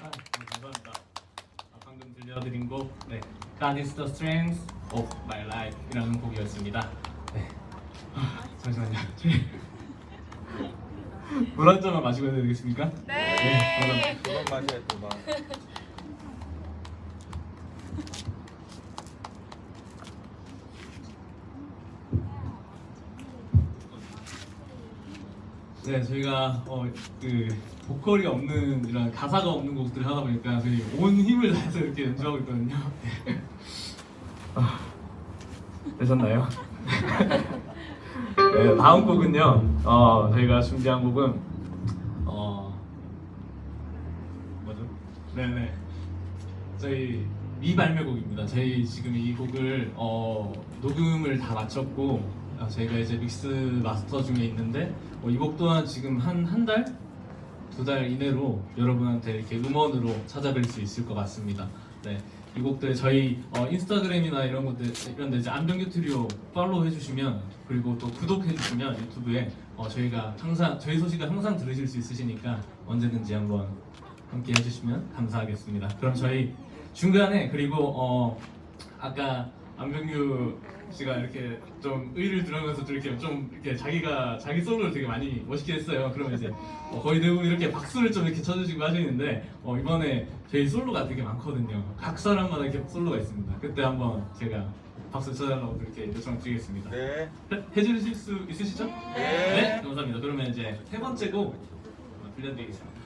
아, 네, 감사합니다. 아, 방금 들려드린 곡, 네, God is the strength of my life 이라는 곡이었습니다. 네. 아, 잠시만요. 물한 잔만 마시고 해야 되겠습니까? 네. 네. 그럼 마셔야 돼, 네, 저희가 어, 그 보컬이 없는 이런 가사가 없는 곡들을 하다 보니까 저희 온 힘을 다해서 이렇게 연주하고 있거든요. 아, 되셨나요? 네, 다음 곡은요. 어, 저희가 준비한 곡은 어 뭐죠? 네네. 저희 미발매곡입니다. 저희 지금 이 곡을 어, 녹음을 다 마쳤고 아, 저희가 이제 믹스 마스터 중에 있는데 어, 이곡 또한 지금 한 한 달? 두 달 이내로 여러분한테 이렇게 음원으로 찾아뵐 수 있을 것 같습니다. 네, 이 곡들 저희 어, 인스타그램이나 이런 것들 이런 데 이제 안병규 트리오 팔로우 해주시면 그리고 또 구독해주시면 유튜브에 어, 저희가 항상 저희 소식을 항상 들으실 수 있으시니까 언제든지 한번 함께 해주시면 감사하겠습니다. 그럼 저희 중간에 그리고 어 아까 안병규 씨가 이렇게 좀 의를 들으면서 좀 이렇게 좀 이렇게 자기가 자기 솔로를 되게 많이 멋있게 했어요. 그러면 이제 어, 거의 대부분 이렇게 박수를 좀 이렇게 쳐주시고 하시는데 어, 이번에 저희 솔로가 되게 많거든요. 각 사람마다 이렇게 솔로가 있습니다. 그때 한번 제가 박수 쳐달라고 이렇게 요청 드리겠습니다. 네. 해- 해주실 수 있으시죠? 네. 감사합니다. 그러면 이제 세 번째 곡 들려드리겠습니다.